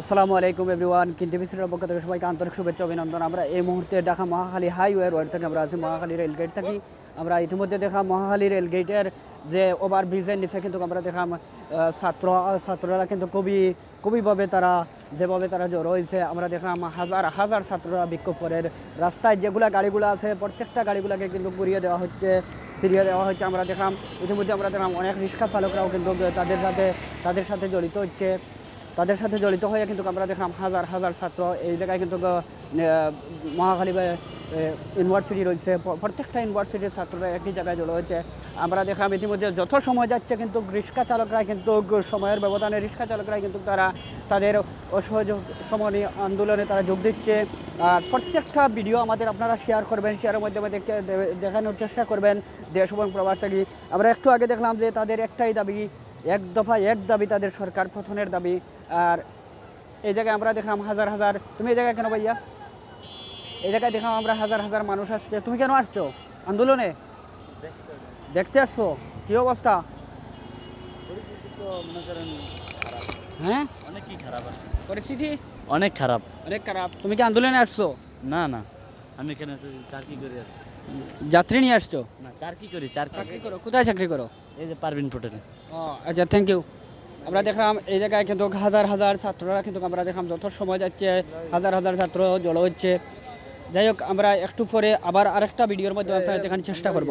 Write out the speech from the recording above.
আসসালামু আলাইকুম এভরিওয়ান কিনটিভিসির পক্ষ থেকে সবাইকে আন্তরিক শুভেচ্ছা অভিনন্দন। আমরা এই মুহূর্তে ঢাকা মহাখালী হাইওয়ে রোড থেকে আমরা আছি মহাখালী রেলগেট থাকি। আমরা ইতিমধ্যে দেখলাম মহাখালী রেলগেটের যে ওভার ব্রিজের নিচে কিন্তু আমরা দেখলাম আহ, ছাত্র ছাত্ররা কিন্তু খুবই খুবইভাবে তারা যেভাবে তারা জড়ো হয়েছে আমরা দেখলাম হাজার হাজার ছাত্ররা বিক্ষোভ করে। রাস্তায় যেগুলা গাড়িগুলো আছে প্রত্যেকটা গাড়িগুলোকে কিন্তু ঘুরিয়ে দেওয়া হচ্ছে ফিরিয়ে দেওয়া হচ্ছে। আমরা দেখলাম ইতিমধ্যে আমরা দেখলাম অনেক রিক্সা চালকরাও কিন্তু তাদের সাথে তাদের সাথে জড়িত হচ্ছে। তাদের সাথে জড়িত হয়ে কিন্তু আমরা দেখলাম হাজার হাজার ছাত্র। এই জায়গায় কিন্তু মহাখালী ইউনিভার্সিটি রয়েছে। প্রত্যেকটা ইউনিভার্সিটির ছাত্ররা একই জায়গায় জড়ো হয়েছে। আমরা দেখলাম ইতিমধ্যে যত সময় যাচ্ছে কিন্তু রিক্সা চালকরা কিন্তু সময়ের ব্যবধানে রিক্সা চালকরা কিন্তু তারা তাদের অসহযোগ সমনী আন্দোলনে তারা যোগ দিচ্ছে। আর প্রত্যেকটা ভিডিও আমাদের আপনারা শেয়ার করবেন শেয়ারের মাধ্যমে দেখতে দেখানোর চেষ্টা করবেন দেশ এবং প্রবাস আমরা একটু আগে দেখলাম যে তাদের একটাই দাবি এক দফা এক দাবি তাদের সরকার পতনের দাবি। আর এই জায়গায় আমরা দেখলাম হাজার হাজার তুমি এই জায়গায় কেন ভাইয়া? এই জায়গায় দেখলাম আমরা হাজার হাজার মানুষ আসছে। তুমি কেন আসছো? আন্দোলনে? দেখতে আসছো? কি অবস্থা? হ্যাঁ? পরিস্থিতি? অনেক খারাপ। অনেক খারাপ। তুমি কি আন্দোলনে আসছো? না না। আমি এখানে চাকরি করি আর। যাত্রী নিয়ে আসছো না চাকরি করি চাকরি করো কোথায় চাকরি করো এই যে পারভিন হোটেলে ও আচ্ছা থ্যাংক ইউ আমরা দেখলাম এই জায়গায় কিন্তু হাজার হাজার ছাত্ররা কিন্তু আমরা দেখলাম যত সময় যাচ্ছে হাজার হাজার ছাত্র জড়ো হচ্ছে যাই হোক আমরা একটু পরে আবার আরেকটা ভিডিওর মধ্যে আপনারা দেখানোর চেষ্টা করব